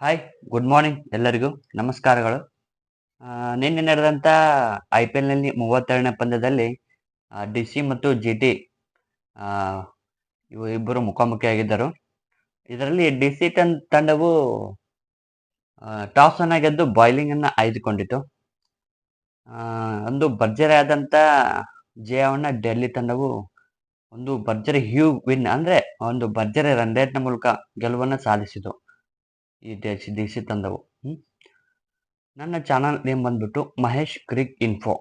Hi good morning ಎಲ್ಲರಿಗೂ. ನಮಸ್ಕಾರಗಳು. ನಿನ್ನೆ ನಡೆದಂಥ ಐ ಪಿ ಎಲ್ನಲ್ಲಿ ಮೂವತ್ತೆರಡನೇ ಪಂದ್ಯದಲ್ಲಿ ಡಿ ಸಿ ಮತ್ತು ಜಿ ಟಿ ಇವು ಇಬ್ಬರು ಮುಖಾಮುಖಿಯಾಗಿದ್ದರು. ಇದರಲ್ಲಿ ಡಿ ಸಿ ತನ್ ತಂಡವು ಟಾಸ್ ಅನ್ನ ಗೆದ್ದು ಬಾಯ್ಲಿಂಗ್ ಅನ್ನ ಆಯ್ದುಕೊಂಡಿತು. ಒಂದು ಭರ್ಜರಿಯಾದಂಥ ಜಯವನ್ನ ಡೆಲ್ಲಿ ತಂಡವು, ಒಂದು ಭರ್ಜರಿ ಹ್ಯೂ ವಿನ್ ಅಂದ್ರೆ ಒಂದು ಭರ್ಜರಿ ರನ್ ರೇಟ್ನ ಮೂಲಕ ಗೆಲುವನ್ನು ಸಾಧಿಸಿತು. ಈ ದೇಶ ದೇಶ ತಂದವು ನನ್ನ ಚಾನಲ್ ನೇಮ್ ಬಂದ್ಬಿಟ್ಟು ಮಹೇಶ್ ಕ್ರಿಕ್ ಇನ್ಫೋ.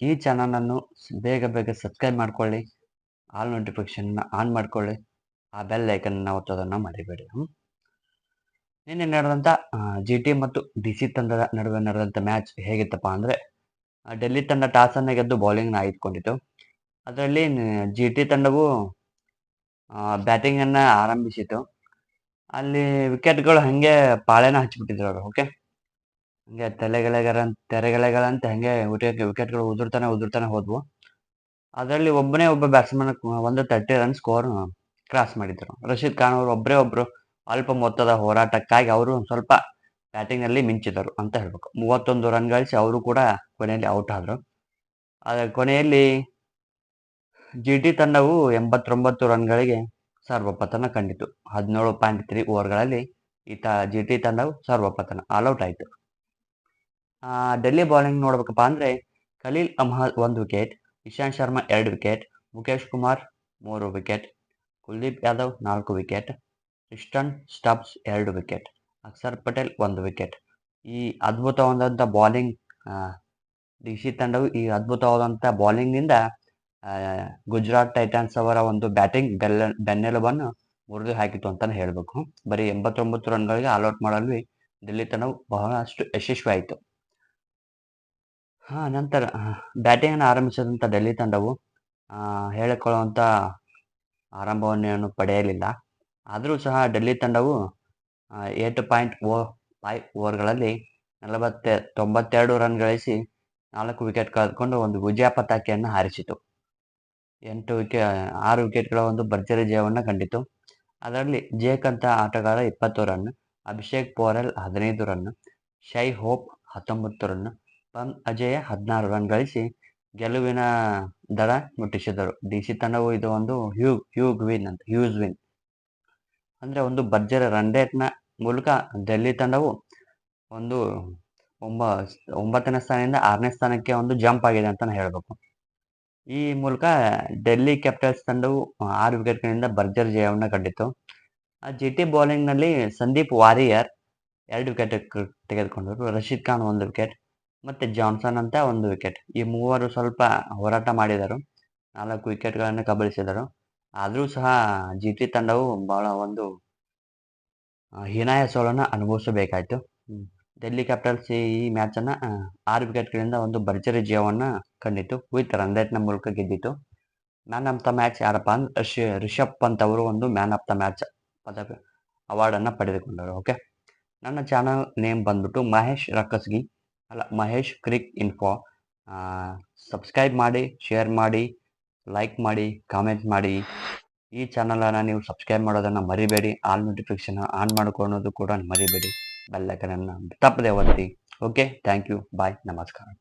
ಈ ಚಾನಲನ್ನು ಬೇಗ ಬೇಗ ಸಬ್ಸ್ಕ್ರೈಬ್ ಮಾಡ್ಕೊಳ್ಳಿ. ಆಲ್ ನೋಟಿಫಿಕೇಶನ್ ಆನ್ ಮಾಡ್ಕೊಳ್ಳಿ. ಆ ಬೆಲ್ ಐಕನ್ ಒತ್ತೋದನ್ನು ಮರಿಬೇಡಿ. ನಿನ್ನೆ ನಡೆದಂಥ ಜಿ ಟಿ ಮತ್ತು ಡಿ ಸಿ ತಂಡದ ನಡುವೆ ನಡೆದಂಥ ಮ್ಯಾಚ್ ಹೇಗಿತ್ತಪ್ಪ ಅಂದರೆ ಡೆಲ್ಲಿ ತಂಡ ಟಾಸನ್ನು ಗೆದ್ದು ಬೌಲಿಂಗ್ನ ನ ಆಯ್ದುಕೊಂಡಿತು ಅದರಲ್ಲಿ ಜಿ ಟಿ ತಂಡವು ಬ್ಯಾಟಿಂಗನ್ನು ಆರಂಭಿಸಿತು ಅಲ್ಲಿ ವಿಕೆಟ್ಗಳು ಹಂಗೆ ಪಾಳೆನ ಹಚ್ಚಿಬಿಟ್ಟಿದ್ರು ಅವರು ಓಕೆ ಹಂಗೆ ತಲೆಗೆಳೆಗರಂತ ತೆರೆಗೆಳೆಗಳಂತ ಹಂಗೆ ವಿಕೆಟ್ ವಿಕೆಟ್ಗಳು ಉದುರ್ತಾನೆ ಉದುರ್ತಾನೆ ಹೋದ್ವು. ಅದರಲ್ಲಿ ಒಬ್ಬನೇ ಒಬ್ಬ ಬ್ಯಾಟ್ಸ್ಮನ್ ಒಂದು ತರ್ಟಿ ರನ್ ಸ್ಕೋರ್ ಕ್ರಾಸ್ ಮಾಡಿದ್ರು. ರಶೀದ್ ಖಾನ್ ಅವರು ಒಬ್ಬರೇ ಒಬ್ರು ಅಲ್ಪ ಮೊತ್ತದ ಹೋರಾಟಕ್ಕಾಗಿ ಅವರು ಸ್ವಲ್ಪ ಬ್ಯಾಟಿಂಗ್ನಲ್ಲಿ ಮಿಂಚಿದರು ಅಂತ ಹೇಳ್ಬೇಕು. ಮೂವತ್ತೊಂದು ರನ್ ಗಳಿಸಿ ಅವರು ಕೂಡ ಕೊನೆಯಲ್ಲಿ ಔಟ್ ಆದ್ರು. ಅದರ ಕೊನೆಯಲ್ಲಿ ಜಿ ಟಿ ತಂಡವು ಎಂಬತ್ತೊಂಬತ್ತು ರನ್ಗಳಿಗೆ ಸರ್ವಪತನ ಕಂಡಿತು. ಹದಿನೇಳು ಪಾಯಿಂಟ್ ತ್ರೀ ಓವರ್ಗಳಲ್ಲಿ ಈ ತ ಜಿ ಟಿ ತಂಡವು ಸರ್ವಪತನ. ಆಲ್ಔಟ್ ಆಯಿತು. ಡೆಲ್ಲಿ ಬೌಲಿಂಗ್ ನೋಡ್ಬೇಕಪ್ಪ ಅಂದರೆ ಖಲೀಲ್ ಅಹ್ಮದ್ ಒಂದು ವಿಕೆಟ್, ಇಶಾಂತ್ ಶರ್ಮಾ ಎರಡು ವಿಕೆಟ್ ಮುಖೇಶ್ ಕುಮಾರ್ ಮೂರು ವಿಕೆಟ್, ಕುಲ್ದೀಪ್ ಯಾದವ್ ನಾಲ್ಕು ವಿಕೆಟ್ ಇಸ್ಟನ್ ಸ್ಟಬ್ಸ್ ಎರಡು ವಿಕೆಟ್, ಅಕ್ಷರ್ ಪಟೇಲ್ ಒಂದು ವಿಕೆಟ್. ಈ ಅದ್ಭುತವಾದಂಥ ಬೌಲಿಂಗ್ ಡಿ ಸಿ ತಂಡವು ಈ ಅದ್ಭುತವಾದಂಥ ಬೌಲಿಂಗ್ನಿಂದ ಗುಜರಾತ್ ಟೈಟನ್ಸ್ ಅವರ ಒಂದು ಬ್ಯಾಟಿಂಗ್ ಬೆಲ್ಲ ಬೆನ್ನೆಲುಬನ್ನು ಮುರಿದು ಹಾಕಿತು ಅಂತಾನೆ ಹೇಳಬೇಕು. ಬರೀ ಎಂಬತ್ತೊಂಬತ್ತು ರನ್ಗಳಿಗೆ ಆಲ್ಔಟ್ ಮಾಡಲು ಡೆಲ್ಲಿ ತಂಡವು ಬಹಳಷ್ಟು ಯಶಸ್ವಿ ಆಯಿತು. ಹಾ ನಂತರ ಬ್ಯಾಟಿಂಗ್ ಅನ್ನು ಆರಂಭಿಸಿದಂಥ ಡೆಲ್ಲಿ ತಂಡವು ಆ, ಹೇಳಿಕೊಳ್ಳುವಂಥ ಆರಂಭವನ್ನು ಪಡೆಯಲಿಲ್ಲ. ಆದರೂ ಸಹ ಡೆಲ್ಲಿ ತಂಡವು ಏಟ್ ಪಾಯಿಂಟ್ ಓ ಫೈವ್ ಓವರ್ಗಳಲ್ಲಿ ನಲವತ್ತೆ ತೊಂಬತ್ತೆರಡು ರನ್ ಗಳಿಸಿ ನಾಲ್ಕು ವಿಕೆಟ್ ಕಳೆದುಕೊಂಡು ಒಂದು ವಿಜಯ ಪತಾಕೆಯನ್ನು ಹಾರಿಸಿತು. ಎಂಟು ವಿಕೆ, ಆರು ವಿಕೆಟ್ಗಳ ಒಂದು ಭರ್ಜರಿ ಜಯವನ್ನು ಕಂಡಿತು. ಅದರಲ್ಲಿ ಜೇಕ್ ಅಂತ ಆಟಗಾರ ಇಪ್ಪತ್ತು ರನ್, ಅಭಿಷೇಕ್ ಪೋರೆಲ್ ಹದಿನೈದು ರನ್, ಶೈ ಹೋಪ್ ಹತ್ತೊಂಬತ್ತು ರನ್, ಪಂ ಅಜಯ ಹದಿನಾರು ರನ್ ಗಳಿಸಿ ಗೆಲುವಿನ ದಡ ಮುಟ್ಟಿಸಿದರು. ಡಿ ಸಿ ತಂಡವು ಇದು ಒಂದು ಹ್ಯೂಗ್ ಹ್ಯೂಗ್ ವಿನ್ ಅಂತ, ಹ್ಯೂಸ್ ವಿನ್. ಅಂದ್ರೆ ಒಂದು ಭರ್ಜರಿ ರನ್ ರೇಟ್ನ ಮೂಲಕ ಡೆಲ್ಲಿ ತಂಡವು ಒಂದು ಒಂಬ, ಒಂಬತ್ತನೇ ಸ್ಥಾನದಿಂದ ಆರನೇ ಸ್ಥಾನಕ್ಕೆ ಒಂದು ಜಂಪ್ ಆಗಿದೆ ಅಂತಾನೆ ಹೇಳ್ಬೇಕು. ಈ ಮೂಲಕ ಡೆಲ್ಲಿ ಕ್ಯಾಪಿಟಲ್ಸ್ ತಂಡವು ಆರು ವಿಕೆಟ್ಗಳಿಂದ ಭರ್ಜರಿ ಜಯವನ್ನು ಕಂಡಿತು ಆ ಜಿ ಟಿ ಬೌಲಿಂಗ್ನಲ್ಲಿ ಸಂದೀಪ್ ವಾರಿಯರ್ ಎರಡು ವಿಕೆಟ್ ತೆಗೆದುಕೊಂಡರು. ರಶೀದ್ ಖಾನ್ ಒಂದು ವಿಕೆಟ್ ಮತ್ತೆ ಜಾನ್ಸನ್ ಅಂತ ಒಂದು ವಿಕೆಟ್. ಈ ಮೂವರು ಸ್ವಲ್ಪ ಹೋರಾಟ ಮಾಡಿದರು. ನಾಲ್ಕು ವಿಕೆಟ್ಗಳನ್ನು ಕಬಳಿಸಿದರು. ಆದರೂ ಸಹ ಜಿ ಟಿ ತಂಡವು ಬಹಳ ಒಂದು ಹೀನಾಯ ಸೋಲನ್ನು ಅನುಭವಿಸಬೇಕಾಯಿತು. ಡೆಲ್ಲಿ ಕ್ಯಾಪಿಟಲ್ಸ್ ಈ ಮ್ಯಾಚನ್ನು ಆರು ವಿಕೆಟ್ಗಳಿಂದ ಒಂದು ಭರ್ಜರಿ ಜಯವನ್ನ ಕಂಡಿತು ವಿತ್ ರನ್ ರೇಟ್ನ ಮೂಲಕ ಗೆದ್ದಿತು ಮ್ಯಾನ್ ಆಫ್ ದ ಮ್ಯಾಚ್ ಯಾರಪ್ಪ ಅಂದ್ರೆ ರಿಷಿ, ರಿಷಬ್ ಪಂತ್ ಅವರು ಒಂದು ಮ್ಯಾನ್ ಆಫ್ ದ ಮ್ಯಾಚ್ ಪದಕ ಅವಾರ್ಡನ್ನು ಪಡೆದುಕೊಂಡರು ಓಕೆ ನನ್ನ ಚಾನಲ್ ನೇಮ್ ಬಂದ್ಬಿಟ್ಟು ಮಹೇಶ್ ರಕ್ಕಸ್ಗಿ, ಅಲ್ಲ, ಮಹೇಶ್ ಕ್ರಿಕ್ ಇನ್ಫೋ ಸಬ್ಸ್ಕ್ರೈಬ್ ಮಾಡಿ ಶೇರ್ ಮಾಡಿ ಲೈಕ್ ಮಾಡಿ ಕಾಮೆಂಟ್ ಮಾಡಿ. ಈ ಚಾನಲನ್ನು ನೀವು ಸಬ್ಸ್ಕ್ರೈಬ್ ಮಾಡೋದನ್ನು ಮರಿಬೇಡಿ. ಆಲ್ ನೋಟಿಫಿಕೇಶನ್ ಆನ್ ಮಾಡ್ಕೊಳೋದು ಕೂಡ ಮರಿಬೇಡಿ. బెల్ ఐకన్ అన్న తప్పదే ఓకే? Thank you bye. నమస్కారం.